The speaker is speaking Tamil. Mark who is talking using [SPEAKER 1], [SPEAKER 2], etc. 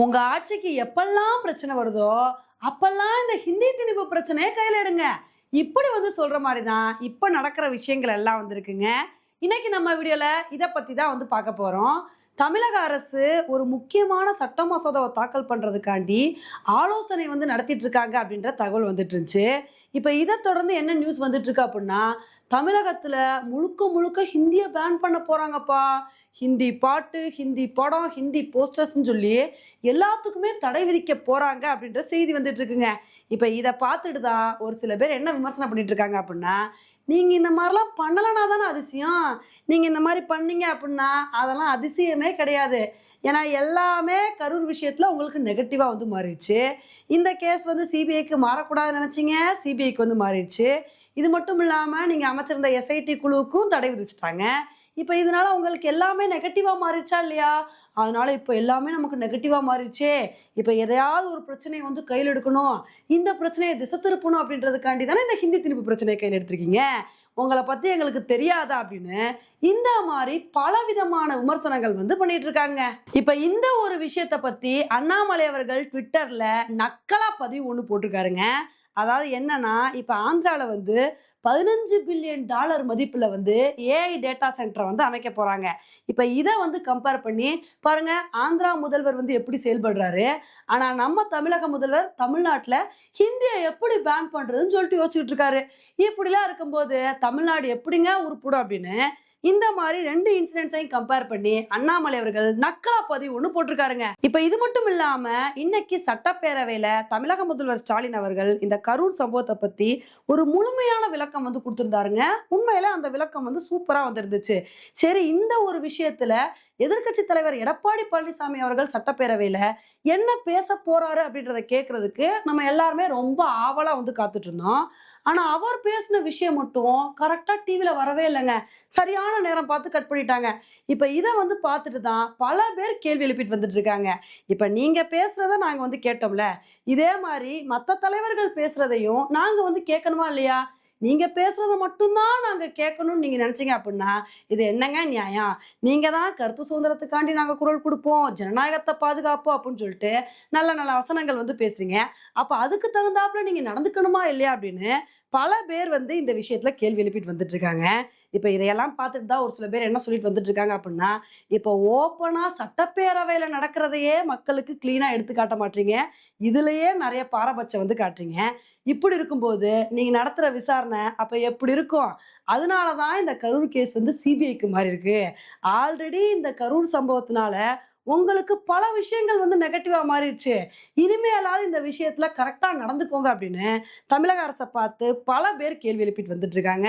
[SPEAKER 1] உங்க ஆட்சிக்கு எப்பெல்லாம் பிரச்சனை வருதோ அப்பெல்லாம் இந்த ஹிந்தி திணிப்பு பிரச்சனையை கையில் எடுங்க. இப்படி வந்து சொல்ற மாதிரி தான் இப்போ நடக்கிற விஷயங்கள் எல்லாம் வந்திருக்குங்க. இன்னைக்கு நம்ம வீடியோல இதை பத்தி தான் வந்து பார்க்க போறோம். தமிழக அரசு ஒரு முக்கியமான சட்ட மசோதாவை தாக்கல் பண்ணுறதுக்காண்டி ஆலோசனை வந்து நடத்திட்டு இருக்காங்க அப்படின்ற தகவல் வந்துட்டு இருந்துச்சு. இப்போ இதை தொடர்ந்து என்ன நியூஸ் வந்துட்டு இருக்கு அப்படின்னா தமிழகத்தில் முழுக்க முழுக்க ஹிந்தியை பேன் பண்ண போறாங்கப்பா. ஹிந்தி பாட்டு ஹிந்தி படம் ஹிந்தி போஸ்டர்ஸ்ன்னு சொல்லி எல்லாத்துக்குமே தடை விதிக்க போறாங்க அப்படின்ற செய்தி வந்துட்டு இருக்குங்க. இப்போ இதை பார்த்துட்டு தான் ஒரு சில பேர் என்ன விமர்சனம் பண்ணிட்டு இருக்காங்க அப்படின்னா நீங்கள் இந்த மாதிரிலாம் பண்ணலனா தானே அதிசயம். நீங்கள் இந்த மாதிரி பண்ணீங்க அப்படின்னா அதெல்லாம் அதிசயமே கிடையாது. ஏன்னா எல்லாமே கரூர் விஷயத்தில் உங்களுக்கு நெகட்டிவாக வந்து மாறிடுச்சு. இந்த கேஸ் வந்து சிபிஐக்கு மாறக்கூடாதுன்னு நினைச்சீங்க சிபிஐக்கு வந்து மாறிடுச்சு. இது மட்டும் இல்லாமல் நீங்கள் அமைச்சிருந்த எஸ்ஐடி குழுவுக்கும் தடை விதிச்சிட்டாங்க. இப்போ இதனால உங்களுக்கு எல்லாமே நெகட்டிவாக மாறிடுச்சா இல்லையா? அதனால இப்போ எல்லாமே நமக்கு நெகட்டிவாக மாறிடுச்சே. இப்போ எதையாவது ஒரு பிரச்சனையை வந்து கையில் எடுக்கணும். இந்த பிரச்சனையை திசை திருப்பணும் அப்படின்றதுக்காண்டி தானே இந்த ஹிந்தி திணிப்பு பிரச்சனையை கையில் எடுத்திருக்கீங்க. உங்களை பற்றி எங்களுக்கு தெரியாதா அப்படின்னு இந்த மாதிரி பலவிதமான விமர்சனங்கள் வந்து பண்ணிட்டு இருக்காங்க. இப்போ இந்த ஒரு விஷயத்த பற்றி அண்ணாமலை அவர்கள் ட்விட்டரில் நக்கலா பதிவு ஒன்று போட்டிருக்காருங்க. அதாவது என்னன்னா இப்போ ஆந்திராவில் வந்து பதினஞ்சு பில்லியன் டாலர் மதிப்பில் வந்து ஏஐ டேட்டா சென்டரை வந்து அமைக்க போகிறாங்க இப்போ இதை வந்து கம்பேர் பண்ணி பாருங்க ஆந்திரா முதல்வர் வந்து எப்படி செயல்படுறாரு? ஆனால் நம்ம தமிழக முதல்வர் தமிழ்நாட்டில் ஹிந்தியை எப்படி பேன் பண்ணுறதுன்னு சொல்லிட்டு யோசிச்சுட்டு இருக்காரு. இப்படிலாம் இருக்கும்போது தமிழ்நாடு எப்படிங்க உருப்பிடும் அப்படின்னு இந்த மாதிரி ரெண்டு இன்சிடென்ட்ஸையும் கம்பேர் பண்ணி அண்ணாமலை அவர்கள் நக்கலா பதிவு ஒன்று போட்டிருக்காருங்க. இப்போ இது மட்டும் இல்லாம இன்னைக்கு சட்டப்பேரவையில தமிழக முதல்வர் ஸ்டாலின் அவர்கள் இந்த கரூர் சம்பவத்தை பத்தி ஒரு முழுமையான விளக்கம் வந்து கொடுத்திருந்தாருங்க. உண்மையில அந்த விளக்கம் வந்து சூப்பரா வந்திருந்துச்சு. சரி இந்த ஒரு விஷயத்துல எதிர்கட்சி தலைவர் எடப்பாடி பழனிசாமி அவர்கள் சட்டப்பேரவையில என்ன பேச போறாரு அப்படின்றத கேட்கறதுக்கு நம்ம எல்லாருமே ரொம்ப ஆவலா வந்து காத்துட்டு இருந்தோம். ஆனா அவர் பேசின விஷயம் மட்டும் கரெக்டா டிவில வரவே இல்லைங்க. சரியான நேரம் பார்த்து கட் பண்ணிட்டாங்க. இப்ப இதை வந்து பார்த்துட்டு தான் பல பேர் கேள்வி எழுப்பிட்டு வந்துட்டு இருக்காங்க. இப்ப நீங்க பேசுறத நாங்க வந்து கேட்டோம்ல. இதே மாதிரி மற்ற தலைவர்கள் பேசுறதையும் நாங்க வந்து கேட்கணுமா இல்லையா? நீங்க பேசுறத மட்டும்தான் நாங்க கேட்கணும்னு நீங்க நினைச்சீங்க அப்படின்னா இது என்னங்க நியாயம்? நீங்க தான் கருத்து சுதந்திரத்துக்காண்டி நாங்க குரல் கொடுப்போம் ஜனநாயகத்தை பாதுகாப்போம் அப்படின்னு சொல்லிட்டு நல்ல நல்ல வசனங்கள் வந்து பேசுறீங்க. அப்ப அதுக்கு தகுந்தாப்புல நீங்க நடந்துக்கணுமா இல்லையா அப்படின்னு பல பேர் வந்து இந்த விஷயத்துல கேள்வி எழுப்பிட்டு வந்துட்டு இருக்காங்க. இப்போ இதையெல்லாம் பார்த்துட்டு தான் ஒரு சில பேர் என்ன சொல்லிட்டு வந்துட்டு இருக்காங்க அப்படின்னா இப்போ ஓப்பனாக சட்டப்பேரவையில் நடக்கிறதையே மக்களுக்கு கிளீனாக எடுத்து காட்ட மாட்டீங்க. இதுலயே நிறைய பாரபட்சம் வந்து காட்டுறீங்க. இப்படி இருக்கும்போது நீங்க நடத்துற விசாரணை அப்ப எப்படி இருக்கும்? அதனாலதான் இந்த கரூர் கேஸ் வந்து சிபிஐக்கு மாறி இருக்கு. ஆல்ரெடி இந்த கரூர் சம்பவத்தினால உங்களுக்கு பல விஷயங்கள் வந்து நெகட்டிவாக மாறிடுச்சு. இனிமேலாவது இந்த விஷயத்தில் கரெக்டாக நடந்துக்கோங்க அப்படின்னு தமிழக அரசை பார்த்து பல பேர் கேள்வி எழுப்பிட்டு வந்துட்டு இருக்காங்க